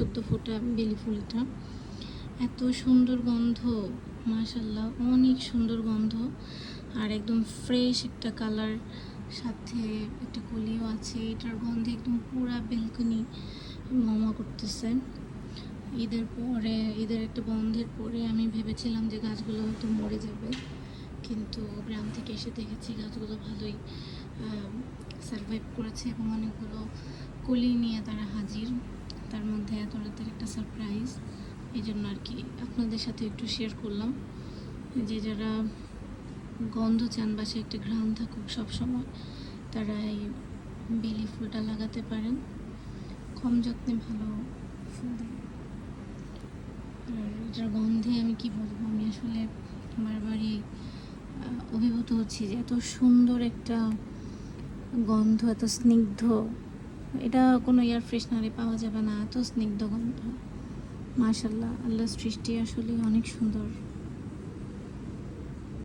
সদ্য ফোটা, বেলি ফুলটা। এত সুন্দর গন্ধ মাশাল্লাহ অনেক সুন্দর গন্ধ। আর একদম ফ্রেশ একটা কালার সাথে একটা কলিও আছে, এটার গন্ধে একদম পুরা বেলকনি মামা করতেছে। ঈদের পরে, ঈদের একটা বন্ধের পরে আমি ভেবেছিলাম যে গাছগুলো হয়তো মরে যাবে, কিন্তু গ্রাম থেকে এসে দেখেছি গাছগুলো ভালোই সারভাইভ করেছে এবং অনেকগুলো কলি নিয়ে তারা হাজির। মধ্যে এত রাতের একটা সারপ্রাইজ এই জন্য আর কি আপনাদের সাথে একটু শেয়ার করলাম। যে যারা গন্ধ চান বাসে একটা ঘ্রাণ থাকুক সবসময় তারা এই বেলি ফুলটা লাগাতে পারেন। কম যত্নে ভালো ফুল আর এটার গন্ধে আমি কি বলব? আমি আসলে বারবারই অভিভূত হচ্ছি যে এত সুন্দর একটা গন্ধ, এত স্নিগ্ধ এটা কোনো এয়ার ফ্রেশনারে পাওয়া যাবে না, এত স্নিগ্ধ গন্ধ। মাশাল্লাহ আল্লাহ সৃষ্টি আসলে অনেক সুন্দর।